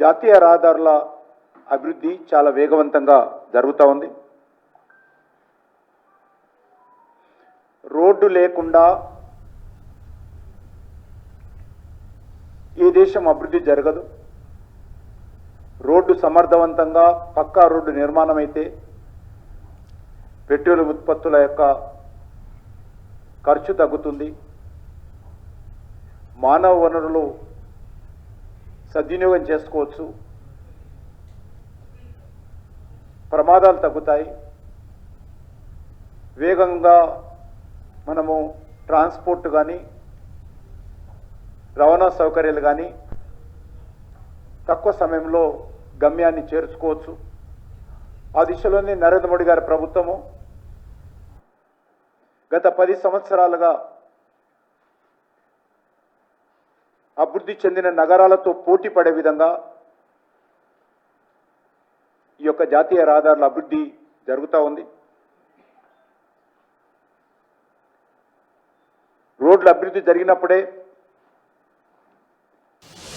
జాతీయ రహదారుల అభివృద్ధి చాలా వేగవంతంగా జరుగుతూ ఉంది. రోడ్డు లేకుండా ఈ దేశం అభివృద్ధి జరగదు. రోడ్డు సమర్థవంతంగా పక్కా రోడ్డు నిర్మాణం అయితే పెట్రోల్ ఉత్పత్తుల యొక్క ఖర్చు తగ్గుతుంది. మానవ వనరులు సద్వినియోగం చేసుకోవచ్చు. ప్రమాదాలు తగ్గుతాయి. వేగంగా మనము ట్రాన్స్పోర్ట్ కానీ రవాణా సౌకర్యాలు కానీ తక్కువ సమయంలో గమ్యాన్ని చేర్చుకోవచ్చు. ఆ దిశలోనే నరేంద్ర మోడీ గారి ప్రభుత్వము గత పది సంవత్సరాలుగా అభివృద్ధి చెందిన నగరాలతో పోటీ పడే విధంగా ఈ యొక్క జాతీయ రహదారుల అభివృద్ధి జరుగుతూ ఉంది. రోడ్ల అభివృద్ధి జరిగినప్పుడే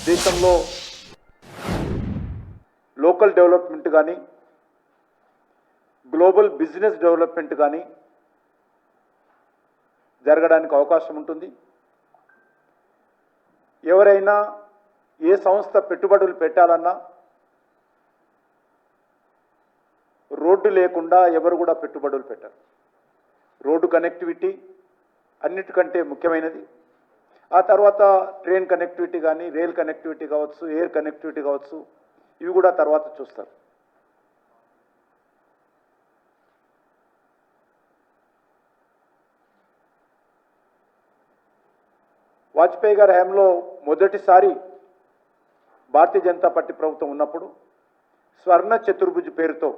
దేశంలో లోకల్ డెవలప్మెంట్ కానీ గ్లోబల్ బిజినెస్ డెవలప్మెంట్ కానీ జరగడానికి అవకాశం ఉంటుంది. ఎవరైనా ఏ సంస్థ పెట్టుబడులు పెట్టాలన్నా రోడ్డు లేకుండా ఎవరు కూడా పెట్టుబడులు పెట్టరు. రోడ్డు కనెక్టివిటీ అన్నిటికంటే ముఖ్యమైనది. ఆ తర్వాత ట్రైన్ కనెక్టివిటీ కానీ రైల్ కనెక్టివిటీ కావచ్చు ఎయిర్ కనెక్టివిటీ కావచ్చు ఇవి కూడా తర్వాత చూస్తారు. వాజ్పేయి గారి హయాంలో మొదటిసారి భారతీయ జనతా పార్టీ ప్రభుత్వం ఉన్నప్పుడు స్వర్ణ చతుర్భుజ్ పేరుతో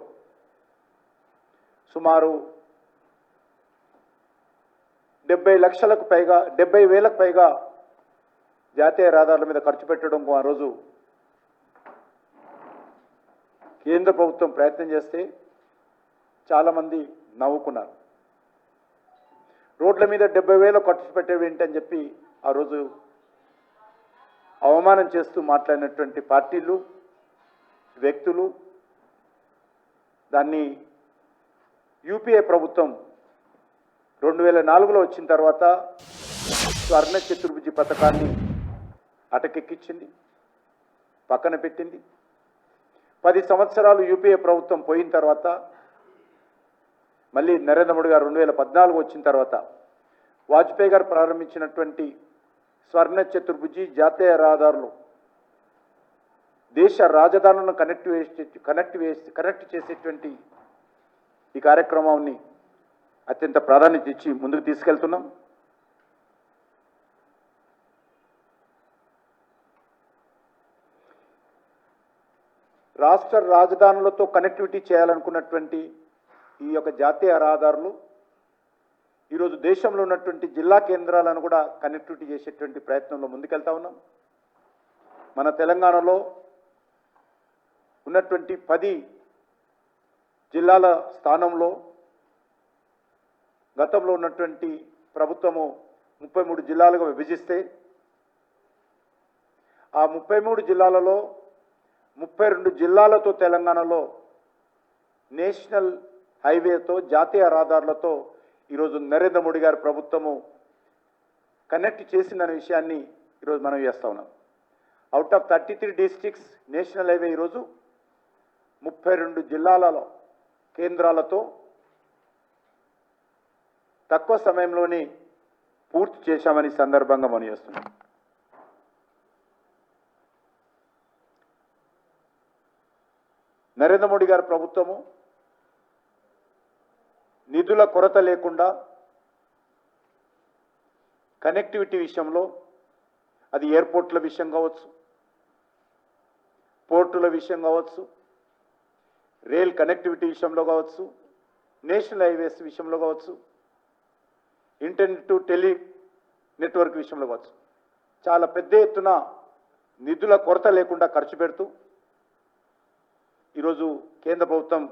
సుమారు డెబ్బై లక్షలకు పైగా డెబ్బై వేలకు పైగా జాతీయ రహదారుల మీద ఖర్చు పెట్టడం ఆ రోజు కేంద్ర ప్రభుత్వం ప్రయత్నం చేస్తే చాలామంది నవ్వుకున్నారు. రోడ్ల మీద డెబ్బై వేలు ఖర్చు పెట్టేవి ఏంటని చెప్పి ఆ రోజు అవమానం చేస్తూ మాట్లాడినటువంటి పార్టీలు వ్యక్తులు దాన్ని యూపీఏ ప్రభుత్వం రెండు వేల నాలుగులో వచ్చిన తర్వాత స్వర్ణ చతుర్భుజి పథకాన్ని అటకెక్కించింది పక్కన పెట్టింది. పది సంవత్సరాలు యూపీఏ ప్రభుత్వం పోయిన తర్వాత మళ్ళీ నరేంద్ర మోడీ గారు రెండు వేల పద్నాలుగు వచ్చిన తర్వాత వాజ్పేయి గారు ప్రారంభించినటువంటి స్వర్ణ చతుర్భుజి జాతీయ రహదారులు. దేశ రాజధానులను కనెక్ట్ వేసి కనెక్ట్ వేసి కనెక్ట్ చేసేటువంటి ఈ కార్యక్రమాన్ని అత్యంత ప్రాధాన్యత ఇచ్చి ముందుకు తీసుకెళ్తున్నాం. రాష్ట్ర రాజధానులతో కనెక్టివిటీ చేయాలనుకున్నటువంటి ఈ యొక్క జాతీయ రహదారులు ఈరోజు దేశంలో ఉన్నటువంటి జిల్లా కేంద్రాలను కూడా కనెక్టివిటీ చేసేటువంటి ప్రయత్నంలో ముందుకెళ్తా ఉన్నాం. మన తెలంగాణలో ఉన్నటువంటి పది జిల్లాల స్థానంలో గతంలో ఉన్నటువంటి ప్రభుత్వము ముప్పై మూడు జిల్లాలుగా విభజిస్తే ఆ ముప్పై మూడు జిల్లాలలో ముప్పై రెండు జిల్లాలతో తెలంగాణలో నేషనల్ హైవేతో జాతీయ రహదారులతో ఈరోజు నరేంద్ర మోడీ గారి ప్రభుత్వము కనెక్ట్ చేసిందనే విషయాన్ని ఈరోజు మనం చేస్తా ఉన్నాం. Out of thirty three districts national highway ఈరోజు ముప్పై రెండు జిల్లాలలో కేంద్రాలతో తక్కువ సమయంలోనే పూర్తి చేశామని సందర్భంగా మనం చేస్తున్నాం. నరేంద్ర మోడీ గారి ప్రభుత్వము నిధుల కొరత లేకుండా కనెక్టివిటీ విషయంలో అది ఎయిర్పోర్ట్ల విషయం కావచ్చు పోర్టుల విషయం కావచ్చు రైల్ కనెక్టివిటీ విషయంలో కావచ్చు నేషనల్ హైవేస్ విషయంలో కావచ్చు ఇంటర్నెట్ టు టెలి నెట్వర్క్ విషయంలో కావచ్చు. చాలా పెద్ద ఎత్తున నిధుల కొరత లేకుండా ఖర్చు పెడుతూ ఈరోజు కేంద్ర ప్రభుత్వం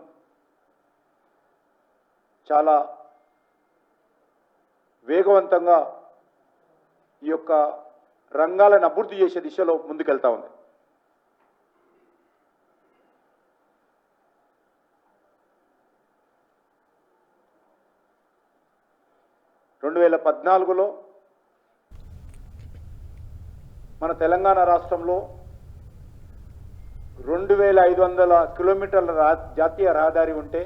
చాలా వేగవంతంగా ఈ యొక్క రంగాలను అభివృద్ధి చేసే దిశలో ముందుకెళ్తా ఉంది. రెండు వేల పద్నాలుగులో మన తెలంగాణ రాష్ట్రంలో రెండు వేల ఐదు వందల కిలోమీటర్ల రా జాతీయ రహదారి ఉంటే